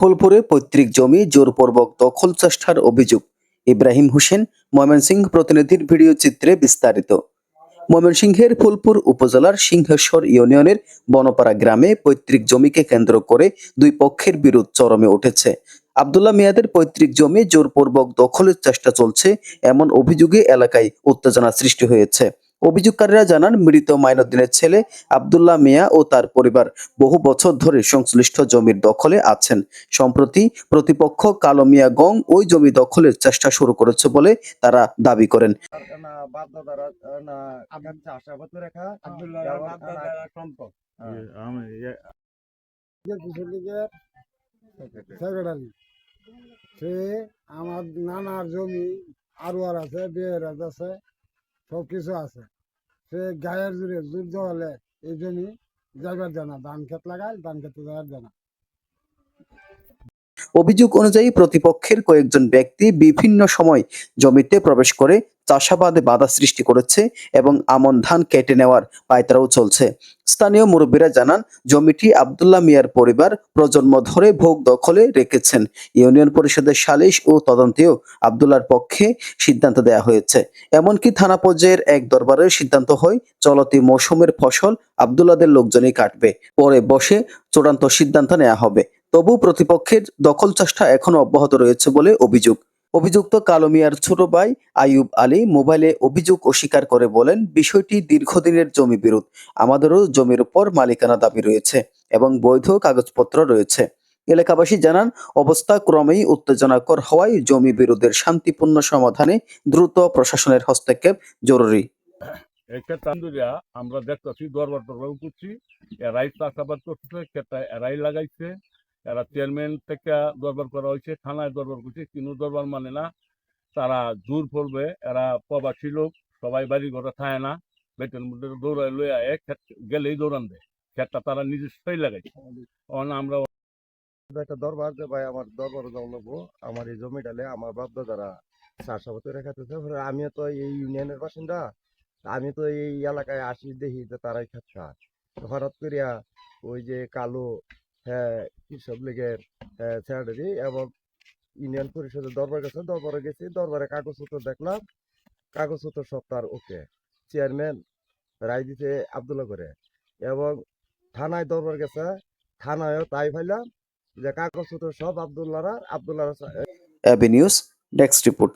ফুলপুরে পৈতৃক জমি জোরপূর্বক দখল চেষ্টার অভিযোগ। ইব্রাহিম হোসেন, ময়মনসিংহ প্রতিনিধির ভিডিও চিত্রে বিস্তারিত। ময়মনসিংহের ফুলপুর উপজেলার সিংহেশ্বর ইউনিয়নের বনপাড়া গ্রামে পৈতৃক জমিকে কেন্দ্র করে দুই পক্ষের বিরোধ চরমে উঠেছে। আবদুল্লাহ মিয়াদের পৈতৃক জমি জোরপূর্বক দখলের চেষ্টা চলছে, এমন অভিযোগে এলাকায় উত্তেজনা সৃষ্টি হয়েছে। অভিযোগকারীরা জানান মৃত মাইনুদ্দিনের ছেলে আবদুল্লাহ মিয়া ও তার পরিবার বহু বছর ধরে সংশ্লিষ্ট জমির দখলে আছেন। সম্প্রতি প্রতিপক্ষ কালো মিয়া গং ওই জমি দখলের চেষ্টা শুরু করেছে বলে তারা দাবি করেন। লীগের সেক্রেটারি সে আমার নানার জমি আরোয়ার আছে বিয়েরাজ আছে। সব কিছু আছে। সে গায়ের জুড়ে যুদ্ধ হলে এই জমি যাইবার দেয় না। ধান খেত লাগায়, ধান খেতে যাইবার জানা অভিযোগ অনুযায়ী প্রতিপক্ষের কয়েকজন ব্যক্তি বিভিন্ন সময় জমিতে প্রবেশ করে চাষাবাদে বাধা সৃষ্টি করেছে এবং আমন ধান কেটে নেওয়ার পায়তারাও চলছে। স্থানীয় মুরব্বীরা জানান, জমিটি আবদুল্লাহ মিয়ার পরিবার প্রজন্ম ধরে ভোগ দখলে রেখেছেন। ইউনিয়ন পরিষদের সালিশ ও তদন্তেও আবদুল্লার পক্ষে সিদ্ধান্ত দেওয়া হয়েছে। এমনকি থানা পর্যায়ের এক দরবারের সিদ্ধান্ত হয়, চলতি মৌসুমের ফসল আবদুল্লাদের লোকজনই কাটবে। পরে বসে চূড়ান্ত সিদ্ধান্ত নেওয়া হবে। তবু প্রতিপক্ষের দখল চেষ্টা এখনও অব্যাহত রয়েছে বলে অভিযোগ। অভিযুক্ত কালো মিয়ার ছোট ভাই আইয়ুব আলী মোবাইলে অভিযোগ অস্বীকার করে বলেন, বিষয়টি দীর্ঘদিনের জমি বিরোধ। আমাদেরও জমির উপর মালিকানা দাবি রয়েছে এবং বৈধ কাগজপত্র রয়েছে। এলাকাবাসী জানান, অবস্থা ক্রমেই উত্তেজনাকর হওয়ায় জমি বিরোধের শান্তিপূর্ণ সমাধানে দ্রুত প্রশাসনের হস্তক্ষেপ জরুরি। আমরা দেখতেছি, দরবার করছি। এরাই চাষাবাদ করতেছে এরাই লাগাইছে। এরা চেয়ারম্যান থেকে দরবার করা হয়েছে, থানায় দরবার করছে, কিন্তু দরবার মানে না, তারা জোর পড়বে এরা প্রবাসী লোক, সবাই বাড়ি ঘরে থাকে না বেতন মধ্যে দৌড়ায় লই আয়, ক্ষেত গেলেই দৌড়ান দেয়, ক্ষেতটা তারা নিজস্বই লাগাইছে। অন আমরা একটা দরবার যে, ভাই, আমার দরবার লাগবো, আমার এই জমিটালে আমার বাপ দাদারা চাষাবাদ রেখাতেছে আমিও তো এই ইউনিয়নের বাসিন্দা, আমি তো এই এলাকায় আসি দেখি যে তারাই খায় হঠাৎ করিয়া ওই যে কালো কৃষক লীগের সেক্রেটারি এবং ইউনিয়ন পরিষদের দরবার গেছে দরবারে গেছি দরবারে কাগজপত্র দেখলাম কাগজপত্র সব তার ওকে চেয়ারম্যান রায় দিতে আবদুল্লা করে এবং থানায় দরবার গেছে থানায়ও তাই পাইলাম যে কাগজপত্র সব আবদুল্লাহরা আবদুল্লাহ অ্যাভিনিউজ ডেস্ক রিপোর্ট